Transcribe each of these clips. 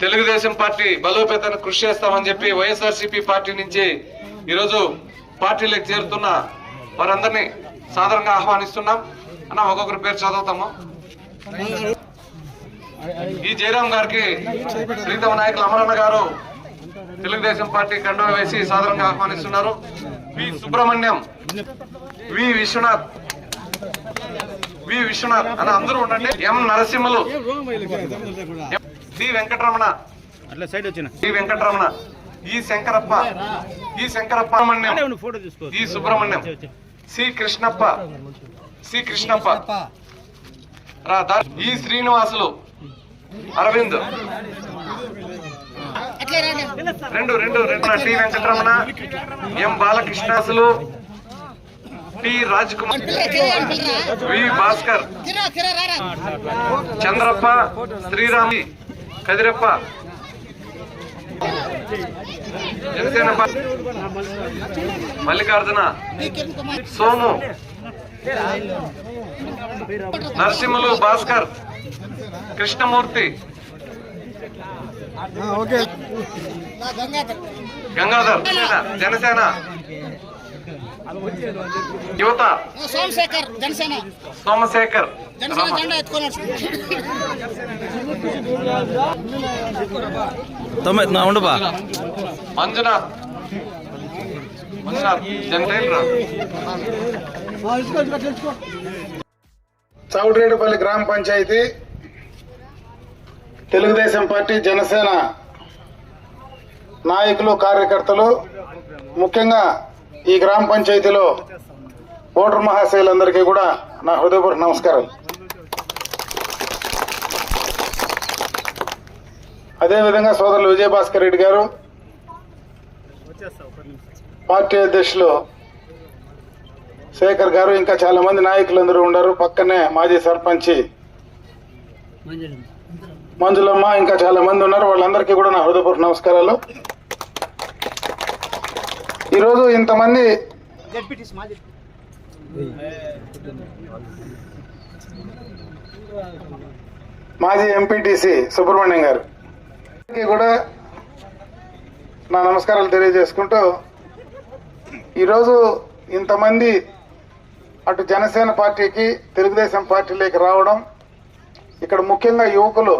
Telugu Desam party బలోపేతానికి కృషి చేస్తామని చెప్పి వైఎస్ఆర్సీపీ పార్టీ నుంచి ఈరోజు పార్టీలోకి చేరుతున్న వారందరినీ సాధారణంగా ఆహ్వానిస్తున్నాం. అన్న ఒక్కొక్కరి పేరు చదువుతాము ఈ జయరాం గారికి ప్రీతమ నాయకులు అమరన్న గారు తెలుగుదేశం పార్టీ కండువా వేసి సాధారణంగా ఆహ్వానిస్తున్నారు. వి సుబ్రహ్మణ్యం వి విశ్వనాథ్ వి విశ్వనాథ్. అని అందరూ ఉండండి. ఎం నరసింహలు. డి వెంకటరమణ. అట్లా సైడ్ వచ్చిన. డి వెంకటరమణ. ఈ శంకరప్ప ఈ శంకరప్ప ఫోటో తీసుకో. ఈ సుబ్రహ్మణ్యం. సి కృష్ణప్ప. సి కృష్ణప్ప. ఈ శ్రీనివాసులు. అరవింద్. రెండు రెండు రెండు. T Venkataramana. M Balakrishnasulu. T Raj Kumar V Bhaskar. Chandrappa Srirami Kadirappa. Janasena Mallikarjuna. Somu. Narasimhulu Bhaskar. Krishnamurthy. Gangadhar. Janasena. యువత. సోమశేఖర్ జనసేన. సోమశేఖర్. జనసేన జెండా తొమ్మిది నా జనసేన చౌట్రేడుపల్లి గ్రామ పంచాయతీ తెలుగుదేశం పార్టీ జనసేన నాయకులు కార్యకర్తలు ముఖ్యంగా ఈ గ్రామ పంచాయతీలో ఓటర్ మహాశయులందరికీ కూడా నా హృదయపూర్వక నమస్కారం అదేవిధంగా సోదరులు విజయభాస్కర్ రెడ్డి గారు పార్టీ అధ్యక్షులు శేఖర్ గారు ఇంకా చాలా మంది నాయకులందరూ ఉన్నారు. పక్కనే మాజీ సర్పంచి మంజులమ్మ ఇంకా చాలా మంది ఉన్నారు. వాళ్ళందరికీ కూడా నా హృదయపూర్వక నమస్కారాలు. ఈరోజు ఇంతమంది మాజీ ఎంపీటీసీ సుబ్రహ్మణ్యం గారు కూడా నా నమస్కారాలు తెలియజేసుకుంటూ ఈరోజు ఇంతమంది అటు జనసేన పార్టీకి తెలుగుదేశం పార్టీలోకి రావడం ఇక్కడ ముఖ్యంగా యువకులు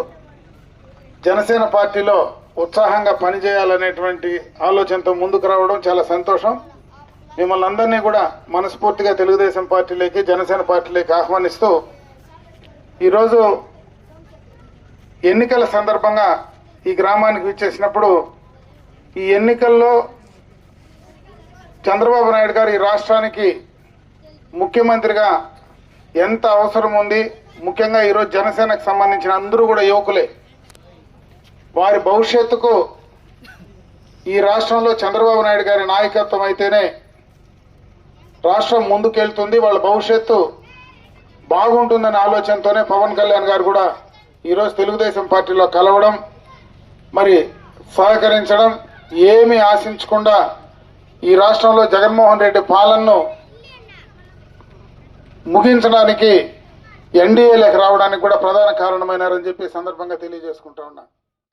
జనసేన పార్టీలో ఉత్సాహంగా పనిచేయాలనేటువంటి ఆలోచనతో ముందుకు రావడం చాలా సంతోషం. మిమ్మల్ని అందరినీ కూడా మనస్ఫూర్తిగా తెలుగుదేశం పార్టీలోకి జనసేన పార్టీలోకి ఆహ్వానిస్తూ ఈరోజు ఎన్నికల సందర్భంగా ఈ గ్రామానికి విచ్చేసినప్పుడు ఈ ఎన్నికల్లో చంద్రబాబు నాయుడు గారు ఈ రాష్ట్రానికి ముఖ్యమంత్రిగా ఎంత అవసరం ఉంది ముఖ్యంగా ఈరోజు జనసేనకు సంబంధించిన అందరూ కూడా యువకులే. వారి భవిష్యత్తుకు ఈ రాష్ట్రంలో చంద్రబాబు నాయుడు గారి నాయకత్వం అయితేనే రాష్ట్రం ముందుకెళ్తుంది వాళ్ళ భవిష్యత్తు బాగుంటుందనే ఆలోచనతోనే పవన్ కళ్యాణ్ గారు కూడా ఈరోజు తెలుగుదేశం పార్టీలో కలవడం మరి సహకరించడం ఏమీ ఆశించకుండా ఈ రాష్ట్రంలో జగన్మోహన్ రెడ్డి పాలనను ముగించడానికి ఎన్డీఏలకు రావడానికి కూడా ప్రధాన కారణమైనారని చెప్పి సందర్భంగా తెలియజేసుకుంటా ఉన్నా.